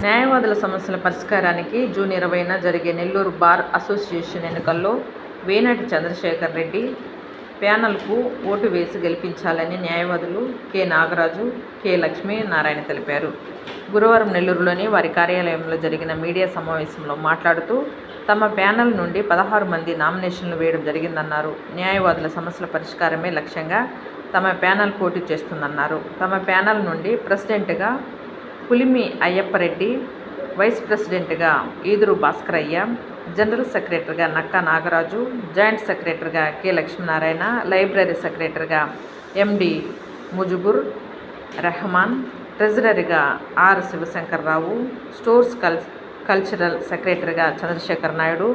న్యాయవాదుల సమస్యల పరిష్కారానికి జూన్ ఇరవైన జరిగే నెల్లూరు బార్ అసోసియేషన్ ఎన్నికల్లో వేనాటి చంద్రశేఖర్ రెడ్డి ప్యానల్కు ఓటు వేసి గెలిపించాలని న్యాయవాదులు కె. నాగరాజు కె. లక్ష్మీ నారాయణ తెలిపారు. గురువారం నెల్లూరులోని వారి కార్యాలయంలో జరిగిన మీడియా సమావేశంలో మాట్లాడుతూ తమ ప్యానల్ నుండి పదహారు మంది నామినేషన్లు వేయడం జరిగిందన్నారు. న్యాయవాదుల సమస్యల పరిష్కారమే లక్ష్యంగా తమ ప్యానల్ పోటీ చేస్తుందన్నారు. తమ ప్యానల్ నుండి ప్రెసిడెంట్గా పులిమి అయ్యప్పరెడ్డి వైస్ ప్రెసిడెంట్గా ఈదురు భాస్కరయ్య జనరల్ సెక్రటరీగా నక్కా నాగరాజు జాయింట్ సెక్రటరీగా కె లక్ష్మీనారాయణ లైబ్రరీ సెక్రటరీగా ఎండి ముజుబుర్ రెహమాన్ ట్రెజరీగా ఆర్ శివశంకర్రావు స్టోర్స్ కల్ కల్చరల్ సెక్రటరీగా చంద్రశేఖర్ నాయుడు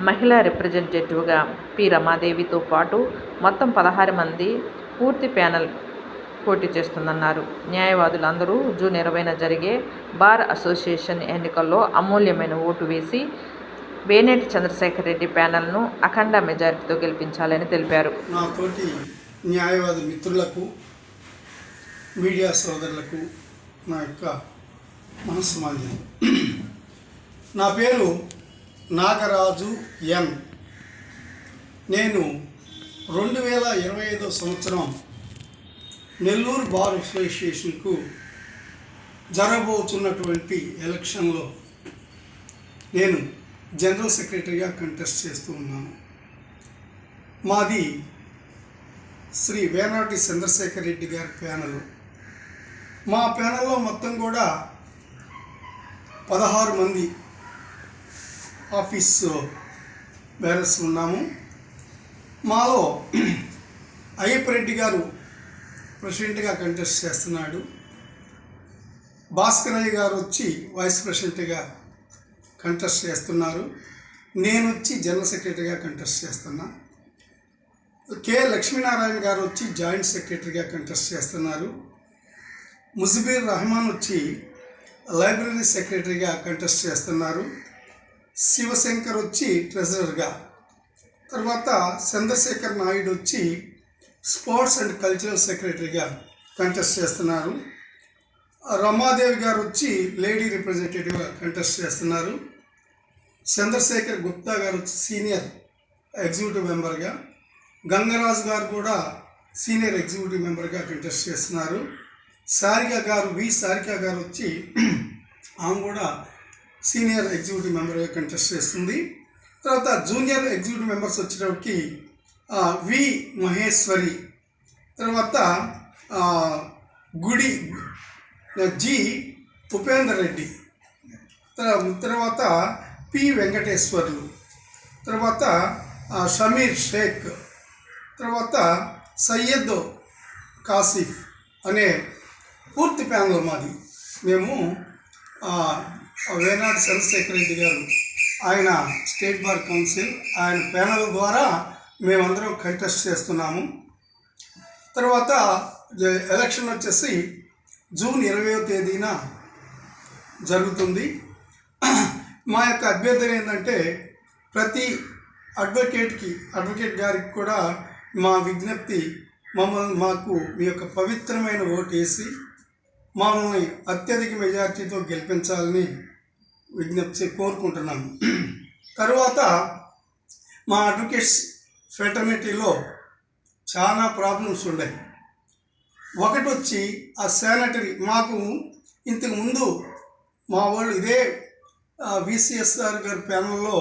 మహిళా రిప్రజెంటేటివ్గా పి రమాదేవితో పాటు మొత్తం పదహారు మంది పూర్తి ప్యానెల్ పోటీ చేస్తుందన్నారు. న్యాయవాదులందరూ జూన్ ఇరవైన జరిగే బార్ అసోసియేషన్ ఎన్నికల్లో అమూల్యమైన ఓటు వేసి వేనేటి చంద్రశేఖర్ రెడ్డి ప్యానెల్ను అఖండ మెజారిటీతో గెలిపించాలని తెలిపారు. నా తోటి న్యాయవాద మిత్రులకు మీడియా సోదరులకు నా యొక్క మనస్సుమాంజలి నా పేరు నాగరాజు ఎన్. నేను రెండు వేల ఇరవై ఐదో సంవత్సరం నెల్లూరు బార్ అసోసియేషన్కు జరగబోతున్నటువంటి ఎలక్షన్లో నేను జనరల్ సెక్రటరీగా కంటెస్ట్ చేస్తూ ఉన్నాను. మాది శ్రీ వేనాటి చంద్రశేఖర్ రెడ్డి గారి ప్యానల్. మా ప్యానల్లో మొత్తం కూడా పదహారు మంది ఆఫీస్ బేరర్స్ ఉన్నాము. మాలో అయ్యప్ప రెడ్డి గారు ప్రెసిడెంట్గా కంటెస్ట్ చేస్తున్నాడు. భాస్కరయ్య గారు వచ్చి వైస్ ప్రెసిడెంట్గా కంటెస్ట్ చేస్తున్నారు. నేను వచ్చి జనరల్ సెక్రటరీగా కంటెస్ట్ చేస్తున్నా. కె లక్ష్మీనారాయణ గారు వచ్చి జాయింట్ సెక్రటరీగా కంటెస్ట్ చేస్తున్నారు. ముజబీర్ రహమాన్ వచ్చి లైబ్రరీ సెక్రటరీగా కంటెస్ట్ చేస్తున్నారు. శివశంకర్ వచ్చి ట్రెజరర్గా. తర్వాత చంద్రశేఖర్ నాయుడు వచ్చి స్పోర్ట్స్ అండ్ కల్చరల్ సెక్రటరీగా కంటెస్ట్ చేస్తున్నారు. రమాదేవి గారు వచ్చి లేడీ రిప్రజెంటేటివ్గా కంటెస్ట్ చేస్తున్నారు. చంద్రశేఖర్ గుప్తా గారు వచ్చి సీనియర్ ఎగ్జిక్యూటివ్ మెంబర్గా గంగరాజు గారు కూడా సీనియర్ ఎగ్జిక్యూటివ్ మెంబర్గా కంటెస్ట్ చేస్తున్నారు. సారిక గారు వి సారిక గారు వచ్చి ఆమె కూడా సీనియర్ ఎగ్జిక్యూటివ్ మెంబర్గా కంటెస్ట్ చేస్తుంది. తర్వాత జూనియర్ ఎగ్జిక్యూటివ్ మెంబర్స్ వచ్చేటప్పటికి వి మహేశ్వరి. తర్వాత గుడి జి ఉపేందర్ రెడ్డి తర్వాత పి వెంకటేశ్వర్లు. తర్వాత షమీర్ షేక్. తర్వాత సయ్యద్ కాసిఫ్ అనే పూర్తి ప్యానల్ మాది. మేము వేనాడు చంద్రశేఖర్ రెడ్డి గారు ఆయన స్టేట్ బార్ కౌన్సిల్ ఆయన ప్యానల్ ద్వారా మేమందరం కంటెస్ట్ చేస్తున్నాము. తర్వాత ఎలక్షన్ వచ్చేసి జూన్ ఇరవయో తేదీన జరుగుతుంది. మా యొక్క అభ్యర్థన ఏంటంటే ప్రతి అడ్వకేట్కి అడ్వకేట్ గారికి కూడా మా విజ్ఞప్తి మమ్మల్ని మాకు మీ యొక్క పవిత్రమైన ఓటు వేసి మమ్మల్ని అత్యధిక మెజార్టీతో గెలిపించాలని విజ్ఞప్తి కోరుకుంటున్నాము. తర్వాత మా అడ్వకేట్స్ ఫెటర్నిటీలో చాలా ప్రాబ్లమ్స్ ఉన్నాయి ఒకటి వచ్చి ఆ శానిటరీ మాకు ఇంతకు ముందు మా వాళ్ళు ఇదే విసిఎస్ఆర్ గారి ప్యానల్లో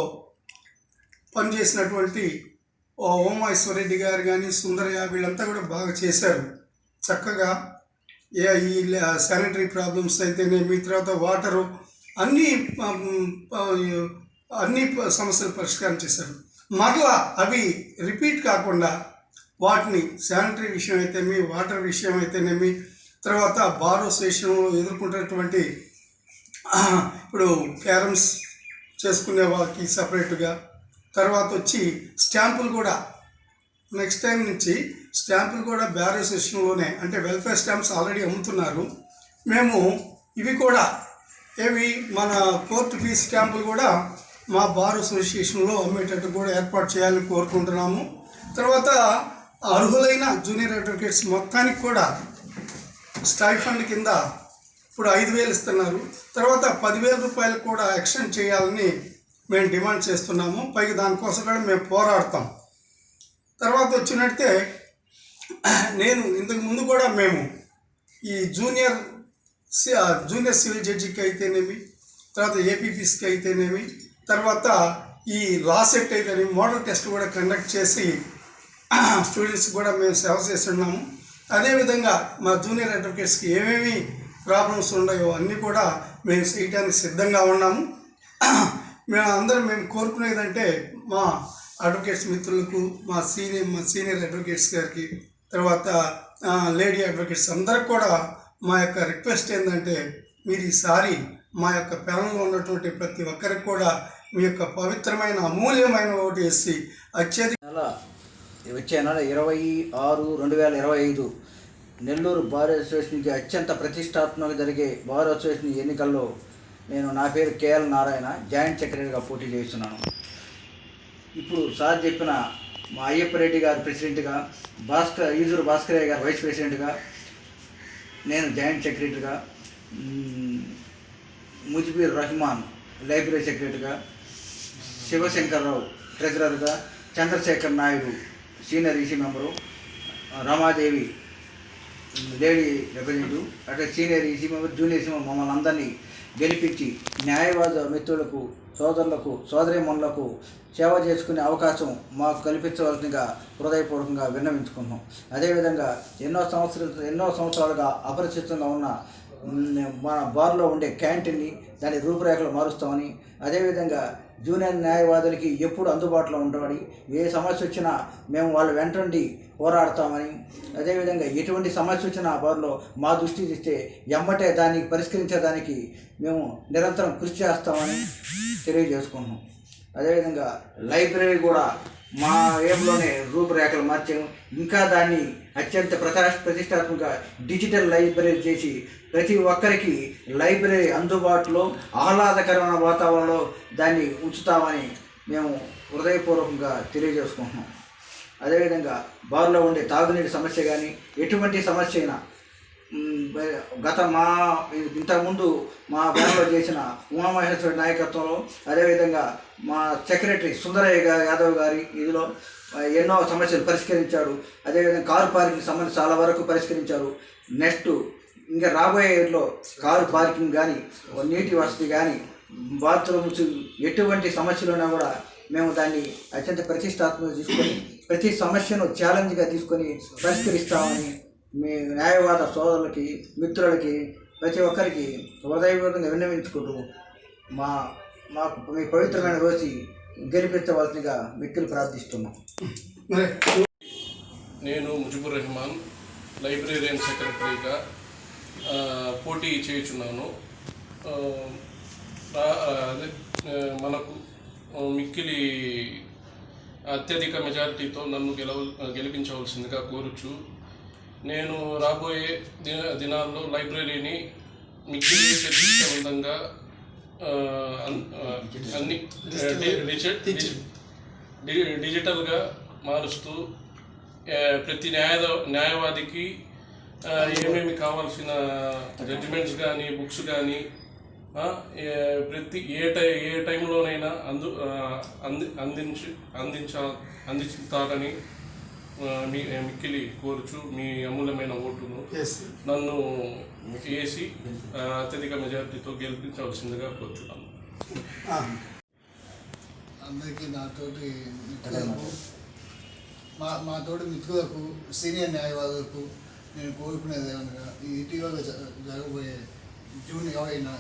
పనిచేసినటువంటి ఓ ఓమేశ్వరరెడ్డి గారు కానీ సుందరయ్య వీళ్ళంతా కూడా బాగా చేశారు. చక్కగా ఏ ఈ శానిటరీ ప్రాబ్లమ్స్ అయితేనేమి తర్వాత వాటరు అన్ని అన్ని సమస్యలు పరిష్కారం చేశారు. మరలా అవి రిపీట్ కాకుండా వాటిని శానిటరీ విషయం అయితేనేమి వాటర్ విషయం అయితేనేమి తర్వాత బార్ అసోసియేషన్లో ఎదుర్కొంటున్నటువంటి ఇప్పుడు క్యారమ్స్ చేసుకునే వాళ్ళకి సపరేట్గా తర్వాత వచ్చి స్టాంపులు కూడా నెక్స్ట్ టైం నుంచి స్టాంపులు కూడా బ్యారో అసోసియేషన్లోనే అంటే వెల్ఫేర్ స్టాంప్స్ ఆల్రెడీ అమ్ముతున్నారు. మేము ఇవి కూడా ఏవి మన కోర్టు ఫీజు స్టాంపులు కూడా మా బార్ అసోసియేషన్లో అమ్మేటట్టు కూడా ఏర్పాటు చేయాలని కోరుకుంటున్నాము. తర్వాత అర్హులైన జూనియర్ అడ్వకేట్స్ మొత్తానికి కూడా స్టైఫండ్ కింద ఇప్పుడు ఐదు వేలు ఇస్తున్నారు. తర్వాత పదివేల రూపాయలు కూడా ఎక్స్టెండ్ చేయాలని మేము డిమాండ్ చేస్తున్నాము. పైగా దానికోసం కూడా మేము పోరాడతాం. తర్వాత వచ్చినట్టే నేను ఇంతకు ముందు కూడా మేము ఈ జూనియర్ సి- జూనియర్ సివిల్ జడ్జికి అయితేనేమి తర్వాత ఏపీపీస్కి అయితేనేమి తర్వాత ఈ లా సెట్ మోడల్ టెస్ట్ కూడా కండక్ట్ చేసి స్టూడెంట్స్ కూడా మేము సేవ చేస్తున్నాము. అదేవిధంగా మా జూనియర్ అడ్వకేట్స్కి ఏమేమి ప్రాబ్లమ్స్ ఉన్నాయో అన్నీ కూడా మేము చేయడానికి సిద్ధంగా ఉన్నాము. మేము అందరం మేము కోరుకునేదంటే మా అడ్వకేట్స్ మిత్రులకు మా సీనియర్ మా సీనియర్ అడ్వకేట్స్ గారికి తర్వాత లేడీ అడ్వకేట్స్ అందరికి కూడా మా యొక్క రిక్వెస్ట్ ఏంటంటే మీరు ఈసారి మా యొక్క పేరంలో ఉన్నటువంటి ప్రతి ఒక్కరికి కూడా మీ యొక్క పవిత్రమైన అమూల్యమైన ఓటు వేసి అత్యధిక నెల వచ్చే నెల ఇరవై ఆరు రెండు వేల ఇరవై ఐదు నెల్లూరు బార్ అసోసియేషన్కి అత్యంత ప్రతిష్టాత్మక జరిగే బార్ అసోసియేషన్ ఎన్నికల్లో నేను నా పేరు కేఎల్ నారాయణ జాయింట్ సెక్రటరీగా పోటీ చేస్తున్నాను. ఇప్పుడు సార్ చెప్పిన మా అయ్యప్ప రెడ్డి గారు ప్రెసిడెంట్గా భాస్కర్ ఈజూరు భాస్కరయ్య గారు వైస్ ప్రెసిడెంట్గా నేను జాయింట్ సెక్రటరీగా ముజిబీర్ రహమాన్ లైబ్రరీ సెక్రటరీగా Shivashankarrao ట్రెజరర్గా Chandrasekhar Naidu senior EC member Ramadevi lady representative అట్లా senior EC member junior EC member మమ్మల్ని అందరినీ గెలిపించి న్యాయవాద మిత్రులకు సోదరులకు సోదరిమణులకు సేవ చేసుకునే అవకాశం మాకు కల్పించవలసిందిగా హృదయపూర్వకంగా విన్నవించుకుంటున్నాం. అదేవిధంగా ఎన్నో సంవత్సరాలు ఎన్నో సంవత్సరాలుగా అపరిచితంగా ఉన్న మన బార్లో ఉండే క్యాంటీన్ని దాని రూపురేఖలు మారుస్తామని అదేవిధంగా జూనియర్ న్యాయవాదులకి ఎప్పుడు అందుబాటులో ఉండమని ఏ సమస్య వచ్చినా మేము వాళ్ళ వెంటండి పోరాడతామని అదేవిధంగా ఎటువంటి సమస్య వచ్చినా ఆ బార్లో మా దృష్టి తెస్తే ఎమ్మటే దాన్ని పరిష్కరించేదానికి మేము నిరంతరం కృషి చేస్తామని తెలియజేసుకున్నాం అదేవిధంగా లైబ్రరీ కూడా మా ఏపులోనే రూపురేఖలు మార్చాము ఇంకా దాన్ని అత్యంత ప్రకాశ ప్రతిష్టాత్మక డిజిటల్ లైబ్రరీ చేసి ప్రతి ఒక్కరికి లైబ్రరీ అందుబాటులో ఆహ్లాదకరమైన వాతావరణంలో దాన్ని ఉంచుతామని మేము హృదయపూర్వకంగా తెలియజేసుకుంటున్నాం. అదేవిధంగా బారులో ఉండే తాగునీటి సమస్య కానీ ఎటువంటి సమస్య అయినా గత మా ఇంతకుముందు మా బ్యాంక్లో చేసిన ఉమామహేశ్వరి నాయకత్వంలో అదేవిధంగా మా సెక్రటరీ సుందరయ్య యాదవ్ గారి ఇదిలో ఎన్నో సమస్యలు పరిష్కరించారు అదేవిధంగా కారు పార్కింగ్ సంబంధించి చాలా వరకు పరిష్కరించారు. నెక్స్ట్ ఇంకా రాబోయే ఇయర్లో కారు పార్కింగ్ కానీ నీటి వసతి కానీ బాత్రూమ్స్ ఎటువంటి సమస్యలు ఉన్నా కూడా మేము దాన్ని అత్యంత ప్రతిష్టాత్మక తీసుకొని ప్రతి సమస్యను ఛాలెంజ్గా తీసుకొని పరిష్కరిస్తామని మీ న్యాయవాద సోదరులకి మిత్రులకి ప్రతి ఒక్కరికి హృదయపూర్వకంగా విన్నవించుకుంటూ మా మాకు మీ పవిత్రమైన రోజు గెలిపించవలసిందిగా మిక్కులు ప్రార్థిస్తున్నాం. నేను ముజిబుర్ రెహమాన్ లైబ్రేరియన్ సెక్రటరీగా పోటీ చేయుచున్నాను. మనకు మిక్కిలి అత్యధిక మెజారిటీతో నన్ను గెలవ గెలిపించవలసిందిగా కోరుచు నేను రాబోయే దిన దినాల్లో లైబ్రరీని మిక్కిలి ఆ, అన్ని డిజిటల్గా మారుస్తూ ప్రతి న్యాయ న్యాయవాదికి ఏమేమి కావాల్సిన జడ్జిమెంట్స్ కానీ బుక్స్ కానీ ప్రతి ఏ టై ఏ టైంలోనైనా అందు అంది అందించి అందించ అందిస్తారని ఆ, మీ మిక్కిలి కోరుచు మీ అమూల్యమైన ఓటును. నన్ను వేసి అత్యధిక మెజారిటీతో గెలిపించవలసిందిగా కోరుచున్నాను. ఆ, అందరికీ నాతోటి మిత్రులకు మా మా తోటి మిత్రులకు సీనియర్ న్యాయవాదులకు నేను కోరుకునేది ఏమనగా ఈ ఇటీవల జ- జరగబోయే జూన్ ఇరవైన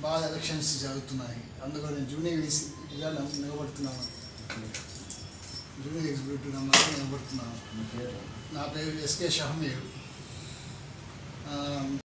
బాగా ఎలక్షన్స్ జరుగుతున్నాయి. అందులో నేను జూనియర్ ఎగ్జిక్యూటివ్గా నిల- నిలబడుతున్నాను. Junior executive నెంబర్గా నిలబడుతున్నాను. నా పేరు ఎస్కే షహమీర్.